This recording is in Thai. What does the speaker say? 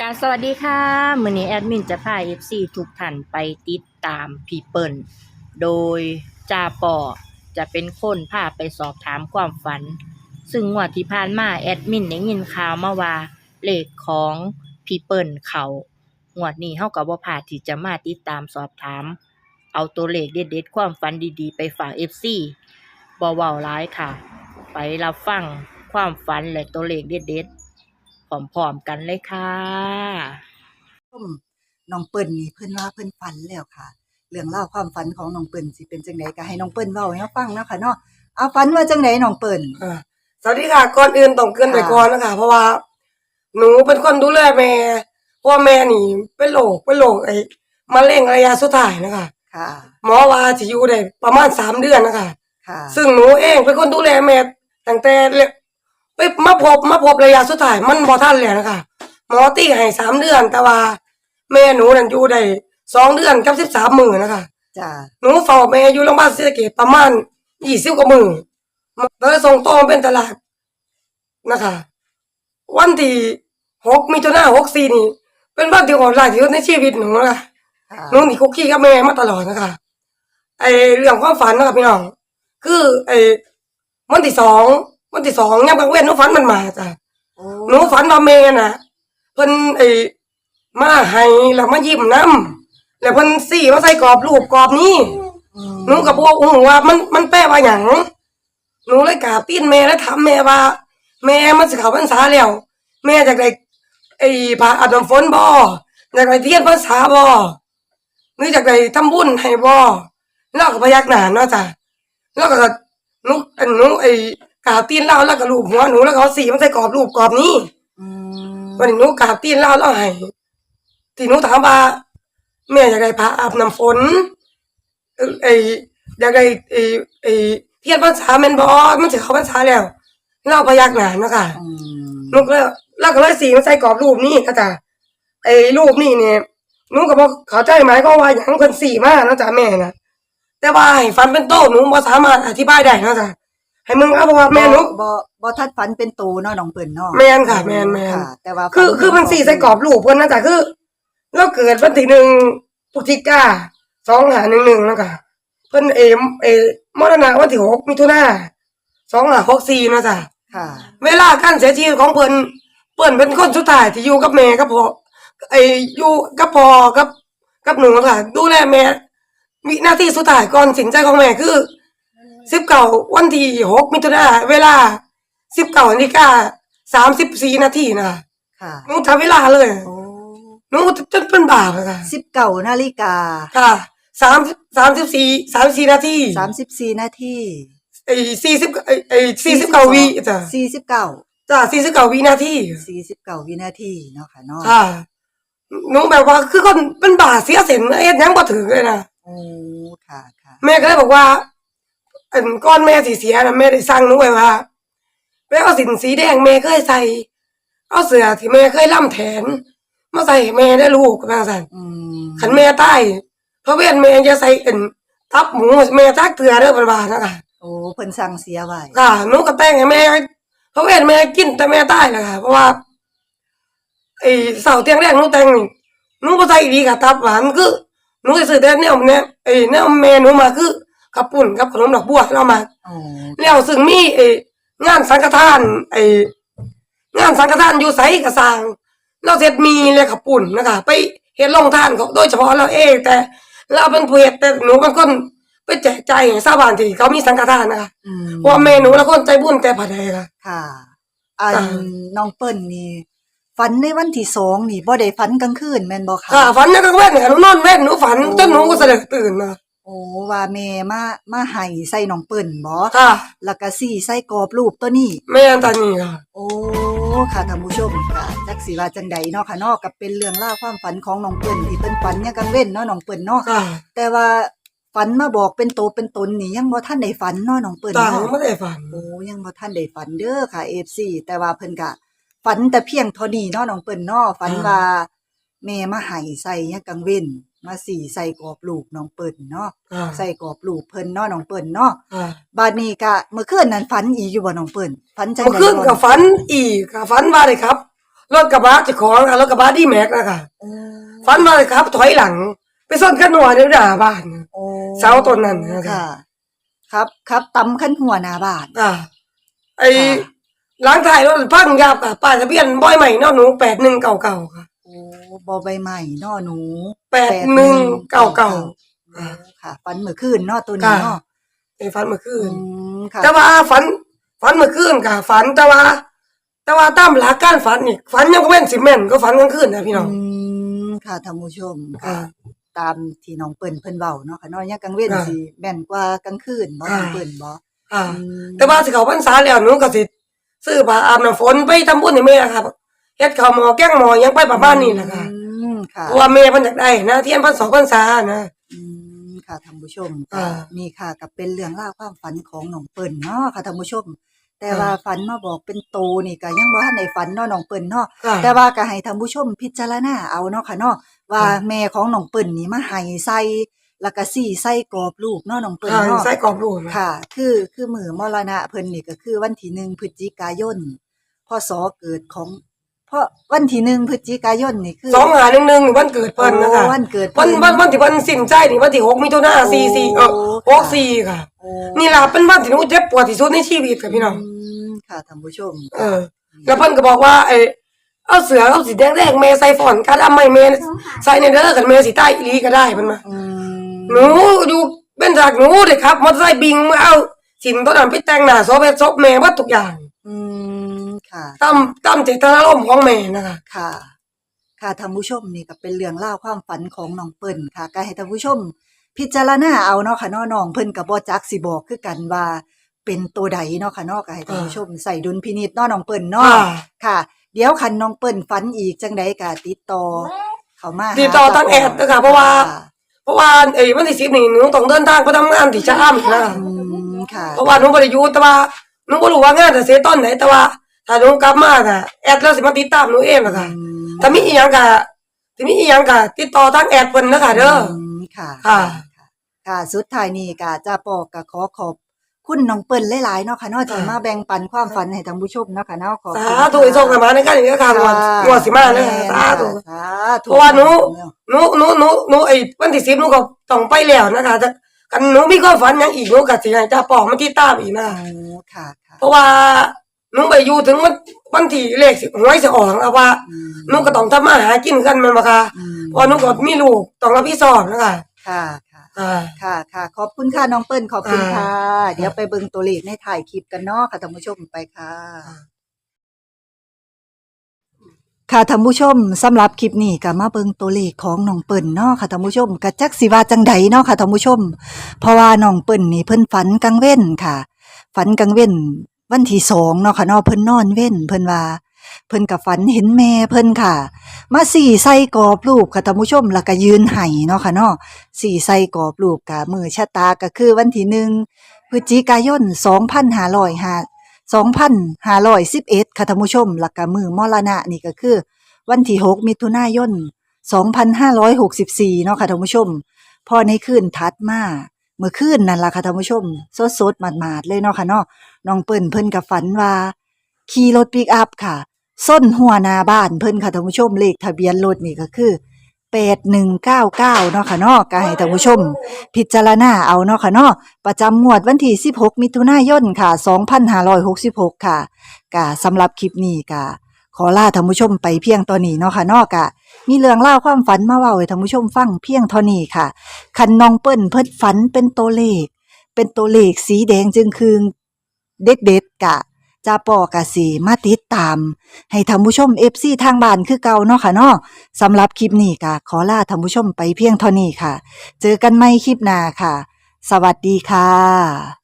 กาบสวัสดีค่ะมือนี้แอดมินจะพา FC ทุกท่านไปติดตามพี่เปิลโดยจ่าปอจะเป็นคนพาไปสอบถามความฝัน ซึ่งงวดที่ผ่านมาแอดมินได้ยินข่าวมาว่าเลขของพี่เปิลเขางวดนี้เฮาก็บ่พาที่จะมาติดตามสอบถาม เอาตัวเลขเด็ดๆความฝันดีๆ ไปฝาก FC บ่เว้าหลายค่ะ ไปรับฟังความฝันและตัวเลขเด็ดๆ พร้อมๆกันเลยค่ะส้มน้องเปิ้ลนี่เพิ่นว่าเพิ่นฝันแล้วค่ะ เรื่องเล่าวความฝันของน้องเปิ้ลสิเป็นจังไดก็ให้น้องเปิ้ลเว้าให้เราฟังเนาะค่ะเนาะเอาฝันว่าจังไดน้องเปิ้ลอ่าสวัสดีค่ะก่อนอื่นต้องเกรินไปค่ะก่อนนะคะเพราะว่า หนูเป็นคนดูแลแม่เพราะว่าแม่นี่เป็นโรคเป็นโรคไอ้มะเร็งระยะสุดท้ายนะคะค่ะหมอว่าจะอยู่ได้ประมาณสามเดือนนะคะค่ะซึ่งหนูเองเป็นคนดูแลแม่ตั้งแต่เล็ก ไปมาพบมาพบระยะสุดท้ายมันบ่ทันแล้วนะคะหมอตีให้สามเดือน แต่ว่า แม่หนูนั่นอยู่ได้สองเดือนกับสิบสามมื้อนะคะจ้าหนูเฝ้าแม่อยู่โรงพยาบาลศรีสะเกษประมาณยี่สิบกว่ามือแล้วส่งต่อเป็นตลาดนะคะ วันที่หกมิถุนาหกสี่นี่ เป็นวันที่โหดร้ายที่สุดในชีวิตหนูนะคะค่ะหนูหนีคุกกี้กับแม่มาตลอดนะคะไอเรื่องความฝันนะคะพี่น้อง คือไอวันที่สอง วันที่สองยามกลางเว้นหนูฝันมันมาจ้ะโอ้หนูฝันว่าแม่น่ะเพิ่นไอ้มาให้แล้วมายิ้มน้ำแล้วเพิ่นสี่มาใส่กรอบรูปกรอบนี้อืมหนูก็บอกหูว่ามันมันแปลว่าหยังหนูเลยกราบตีนแม่แล้วถามแม่ว่า แม่มันสิเข้าพรรษาแล้ว แม่อยากได้ไอ้พระอาบน้ำฝนบ่อยากได้เทียนพรรษาบ่หรืออยากได้ทำบุญให้บ่แล้วก็พยักหน้าเนาะจ้ะแล้วก็หนูอันหนูไอ้ กราบตีนเล่าแล้วก็รูปหัวหนูแล้วก็เอาสีมาใส่กรอบรูปกรอบนี้อืมวันนี้หนูกราบตีนเล่าแล้วให้ที่หนูถามว่าแม่อยากได้พระอาบน้ำฝนเอ่อไออยากได้ไอไอเทียนพรรษาแม่นบ่มันสิเข้าพรรษาแล้วเล่าพยักหน้าเนาะค่ะ อืมหนูก็เลยแล้วก็เลยสีมาใส่กรอบรูปนี้นะจ๊ะไอ้รูปนี่เนี่ยหนูก็บอกเข้าใจไหมก็ว่าอย่างเพิ่นสีมานะจ๊ะแม่นะแต่ว่าให้ฟันเป็นโตหนูบ่สามารถอธิบายได้นะจ๊ะ ให้มึงเอาเพราะว่าแม่หนูบ่บ่ทัดฝันเป็นโตเนาะน้องเปิ้ลเนาะแม่นค่ะแม่นแม่นค่ะ แต่ว่าคือคือมันสีใส่กรอบรูปเพิ่นนะจ๊ะคือเราเกิดวันที่หนึ่งพฤศจิกาสองหาหนึ่งหนึ่งนะจ๊ะเพิ่นเอมเอมรณะวันที่หกมิถุนาสองหาหกสี่นะจ๊ะค่ะ เวลาการเสียชีวิตของเพิ่นเพิ่นเป็นคนสุดท้ายที่อยู่กับแม่กับพ่อไอ้อยู่กับพ่อกับกับหนูค่ะดูแลแม่วินาทีสุดท้ายก่อนสินใจของแม่คือ สิบเก้าวันที่หกมิถุนาเวลาสิบเก้านาฬิกาสามสิบสี่นาทีนะคะค่ะหนูทำเวลาเลยโอ้หนูจนเป็นบาปเลยค่ะ19นาฬิกาค่ะสามสามสิบสี่สามสี่นาที34นาทีไอ้สี่สิบไอ้ไอ้สี่สิบเก้าวิจ้ะ49จ้ะสี่สิบเก้าวินาที49วินาทีเนาะค่ะเนาะค่ะหนูแบบว่าคือคนเป็นบาเสียเสินเอ็ดหยังบ่ถึงเลยนะโอ้ค่ะค่ะ แม่ก็เลยบอกว่า อันก้อนแม่สีเสียนะแม่ได้สั่งหนูไว้ว่าแม่เอาสินสีแดงแม่เคยใส่ เอาเสื้อที่แม่เคยล่ำแทนมาใส่ให้แม่ได้ลูกนะสันอืมขันแม่ตายเพราะเว้นแม่จะใส่เอ็นทับหมูแม่ทักเตือเด้อเป็นบานะคะโอ้เพิ่นสั่งเสียไว้ค่ะหนูก็แต่งให้แม่เพราะเว้นแม่กินแต่แม่ตายเลยค่ะเพราะว่าไอ้เสาเตียงแรกหนูแต่งนี่หนูบ่ใส่อีดีกับทับหวานคือหนูสิซื้อแต่แนวเนี่ยไอ้แนวแม่หนูมาคือ ขับปุ่นกับขนมดอกบัวให้เรามาโอ้แล้วซึ่งมีไอ้งานสังฆทานไอ้งานสังฆทานอยู่ไสก็สร้างเราเสร็จมีเลยขับปุ่นนะคะไปเฮ็ดโรงทานเขาโดยเฉพาะเราเองแต่เราเป็นผู้เฮ็ดแต่หนูเป็นคนไปแจกจ่ายให้ชาวบ้านที่เขามีสังฆทานนะคะอืมเพราะว่าแม่หนูละคนใจบุญแต่ผัดใดค่ะค่ะอันจ้ะน้องเปิ้ลนี่ฝันในวันที่สองนี่บ่ได้ฝันกลางคืนแม่นบ่คะค่ะฝันนะกลางเว้นค่ะหนูนอนเว้นหนูฝันจนหนูก็เสด็จตื่นมา โอ้ว่าแม่มามาให้ใส่น้องเปิ้ลบ่ค่ะ แล้วก็สี่ใส่กรอบรูปตัวนี้ แม่อันตานี่ค่ะ โอ้ค่ะท่านผู้ชมค่ะจักสิว่าจังใดเนาะค่ะเนาะก็เป็นเรื่องราวความฝันของน้องเปิ้ลที่เพิ่นฝันเนี่ยกลางเว้นเนาะน้องเปิ้ลเนาะค่ะแต่ว่าฝันมาบอกเป็นโตเป็นตนนี่ยังบ่ทันได้ฝันเนาะน้องเปิ้ลตาหนูเนาะ ไม่ได้ฝัน โอ้ยังบ่ทันได้ฝันเด้อค่ะ FC แต่ว่าเพิ่นก็ฝันแต่เพียงเท่านี้เนาะน้องเปิ้นเนาะฝันว่าแม่มาให้ใส่ยามกลางเว้น มาสีใส่กรอบลูกน้องเปิ้นเนาะค่ะใส่กรอบลูกเพิ่นเนาะน้องเปิ้นเนาะค่ะบัดนี้ก็เมื่อคืนนั้นฝันอีกอยู่บ่น้องเปิ้นฝันจังเมื่อได๋คืนกับฝันอีกกับฝันว่าเลยครับรถกระบะเจ้าของค่ะรถกระบะดีแม็กนะคะฝันว่าเลยครับ ถอยหลัง ไปซ่อนกันหัวในหน้าบ้าน โอ้เสาต้นนั้นนะคะ ค่ะ ครับครับตำขั้นหัวหน้าบ้านอ่า ไอ้ล้างถ่ายรถพังยาบค่ะป้ายทะเบียนบ่อยใหม่เนอหนูแปดหนึ่งเก่าเก่าค่ะโอ้ บอใบใหม่นอหนูแปดหนึ่งเก่าเก่าโอ้ค่ะฟันเมื่อคืนเนอตัวนี้ค่ะเนาะไอ้ฝันเมื่อคือืนมค่ะแต่ว่าฝันฝันเมื่อคืนค่ะฝันแต่ว่า แต่ว่าตามหลักการฝันนี่ฝันยังก็เป็นสิแม่นก็ฝันกลางคืนนะพี่น้องอืมค่ะท่านผู้ชมค่ะค่ะ ตามที่น้องเปิ้นเพิ่นเว้าเนาะค่ะเนาะยังกลางเว้นค่ะสิแม่นกว่ากลางคืนบ่ค่ะน้องเปิ้นบ่ค่ะอืมแต่ว่าสิเขาพรรษาแล้วหนูก็สิซื้อผ้าอาบน้ำฝนไปทำบุญให้แม่ครับ เฮ็ดข้าวหมอแกงหมอหยังไปประมาณนี้นะคะอืมค่ะ เพราะว่าแม่เพิ่นอยากได้นะเทียนพรรษาพรรษานะ อืมค่ะท่านผู้ชมอ่านี่ค่ะกับเป็นเรื่องราวความฝันของน้องเปิ้ลเนาะค่ะท่านผู้ชม แต่อ่าว่าฝันมาบอกเป็นโตนี่ก็ยังบ่ทันได้ฝันเนาะน้องเปิ้ลเนาะค่ะ แต่ว่าก็ให้ท่านผู้ชมพิจารณาเอาเนาะค่ะเนาะว่าค่ะแม่ของน้องเปิ้ลนี่มาให้ใส่แล้วก็สี่ใส่กรอบลูกเนาะน้องเปิ้ลค่ะเนาะ ใส่กรอบรูปนะ ค่ะ คือ คือมือมรณะเพิ่นนี่ก็คือวันที่หนึ่งพฤศจิกายน พศเกิดของเพ ราะวันที่หนึ่งพฤศจิกายนนี่คือ สองหาหนึ่งหนึ่งวันเกิดเพิ่นนะคะโอ้วันเกิดวันเพิ่วันวันที่เพิ่นสิ้นใจนี่วันที่หกมิถุนายนสี่สี่เออหกสี่ค่ะ โอ้นี่ล่ะเป็นวันที่หนูเจ็บปวดที่สุดในชีวิตค่ะพี่น้องอืมค่ะท่านผู้ชมเออ แล้วเพิ่นก็บอกว่าไอ้เอาเสือเอาสีแดงแดงๆแม่ใส่ฝอนกาดำไม่แม่ใส่ในเด้อกันแม่สิใต้อีหลีก็ได้เพิ่นมา อืมหนูอยู่เป็นจากหนูเด้ครับมอเตอร์ไซค์บิงมาเอาสินต้นนั้นไปแต่งหน้าซบเฮ็ดซบแม่ว่าทุกอย่าง อืม ค่ะ ตามตามเจตนารมณ์ของแม่นะคะ ค่ะ ค่ะท่านผู้ชมนี่ก็เป็นเรื่องเล่าวความฝันของน้องเปิ้ลค่ะก็ให้ท่านผู้ชม พิจารณาเอาเนาะค่ะเนาะน้องเพิ่นก็บ่จักสิบอกคือกันว่าเป็นตัวใดเนาะค่ะเนาะก็ให้ท่านผู้ชมใส่ดุลพินิจเนาะน้องเปิ้ลเนาะค่ะค่ะ เดี๋ยวคันน้องเปิ้ลฝันอีกจังใดก็ติดต่อเข้ามาหาติดต่อทางแอดนะคะเพราะว่าค่เพราะว่าไอ้วันที่สิบนี่หนูต้องเดินทางไปทำงานที่ชะอำนะคะอืมค่ะ เพราะว่าหนูบ่ได้อยู่แต่ว่าหนูบ่รู้ว่างานจะเสร็จตอนไหนแต่ว่า ถ้าหนูกลับมาน่ะแอดแล้วสิมาติดตามหนูเองนะคะอืมถ้ามีอีหยังก็ถ้ามีอีหยังก็ติดต่อทางแอดเพิ่นนะคะเด้อ มค่ะค่ะ ค่ะสุดท้ายนี้ก็จะปอกก็ขอขอบคุณน้องเปิ้ลหลายๆเนาะค่ะเนาะที่ค่ะมาแบ่งปันความฝันให้ท่านผู้ชมเนาะค่ะเนาะขอบสาคุณธุให้โชคให้มาในการนี้ค่ะงวดงวดสิมาเด้อสาธุ สาธุเพราะว่าหนู หนูหนูหนูหนูไอ้วันที่10หนูก็ต้องไปแล้วนะคะถ้ากันหนูมีความฝันหยังอีกหนูก็สิให้จ้าปอกมาติดตามอีกนะโอ้ค่ะค่ะเพราะว่า หนูไปอยู่ถึงวันวันที่เลขสิหวยสิออกแล้วว่าอืมหนูก็ต้องทำมาหากินกันแมันบ่ค่ะอืมเพราะหนูก็มีลูกต้องรับผิดชอบนะคะ ค่ะค่ะ อ่า ค่ะค่ะ ขอบคุณค่ะน้องเปิ้ลขอบคุณอ่าค่ะ เดี๋ยวไปเบิ่งตัวเลขในถ่ายคลิปกันเนาะค่ะท่านผู้ชมไปค่ะ ค่ะท่านผู้ชมสำหรับคลิปนี้ก็มาเบิ่งตัวเลขของน้องเปิ้ลเนาะค่ะท่านผู้ชมก็จักสิว่าจังใดเนาะค่ะท่านผู้ชม เพราะว่าน้องเปิ้ลนี่เพิ่นฝันกลางเว้นค่ะ ฝันกลางเว้น วันที่สองเนาะค่ะเนาะเพิ่นนอนเว้นเพิ่นว่าเพิ่นก็ฝันเห็นแม่เพิ่นค่ะ มาสี่ใส่กรอบรูปค่ะท่านผู้ชมแล้วก็ยืนไห้เนาะค่ะเนาะสี่ใส่กรอบรูปกะมือชะตาก็คือวันที่หนึ่งพฤศจิกายนสองพันห้าร้อยห้าสองพันห้าร้อยสิบเอ็ดค่ะท่านผู้ชมแล้วก็มือมรณะนี่ก็คือ วันที่หกมิถุนายนสองพันห้าร้อยหกสิบสี่เนาะค่ะท่านผู้ชมพอในคืนถัดมา เมื่อคืนนั่นล่ะค่ะท่านผู้ชม สดๆหมาดๆเลยเนาะค่ะเนาะน้องเปิ้นเพิ่นกับฝันว่าขี่รถปิกอัพค่ะส้นหัวนาบ้านเพิ่นค่ะท่านผู้ชมเลขทะเบียนรถนี่ก็คือ8199เก้าเก้าเนาะค่ะเนาะก็ให้ท่านผู้ชม พิจารณาเอาเนาะค่ะเนาะประจำงวดวันที่16มิถุนายนค่ะ2566ค่ะกะสำหรับคลิปนี้กะขอลาท่านผู้ชมไปเพียงตอนนี้เนาะค่ะเนาะกะ มีเรื่องเล่าความฝันมาเว้าให้ท่านผู้ชมฟังเพียงเท่านี้ค่ะ คันน้องเปิ้นเพิ่นฝันเป็นตัวเลข เป็นตัวเลขสีแดงจึงคืงเด็ดๆกะจาปอกะสีมาติดตาม ให้ท่านผู้ชม FC ทางบ้านคือเก่าเนาะค่ะเนาะสำหรับคลิปนี้กะขอลาท่านผู้ชมไปเพียงเท่านี้ค่ะ เจอกันใหม่คลิปหน้าค่ะ สวัสดีค่ะ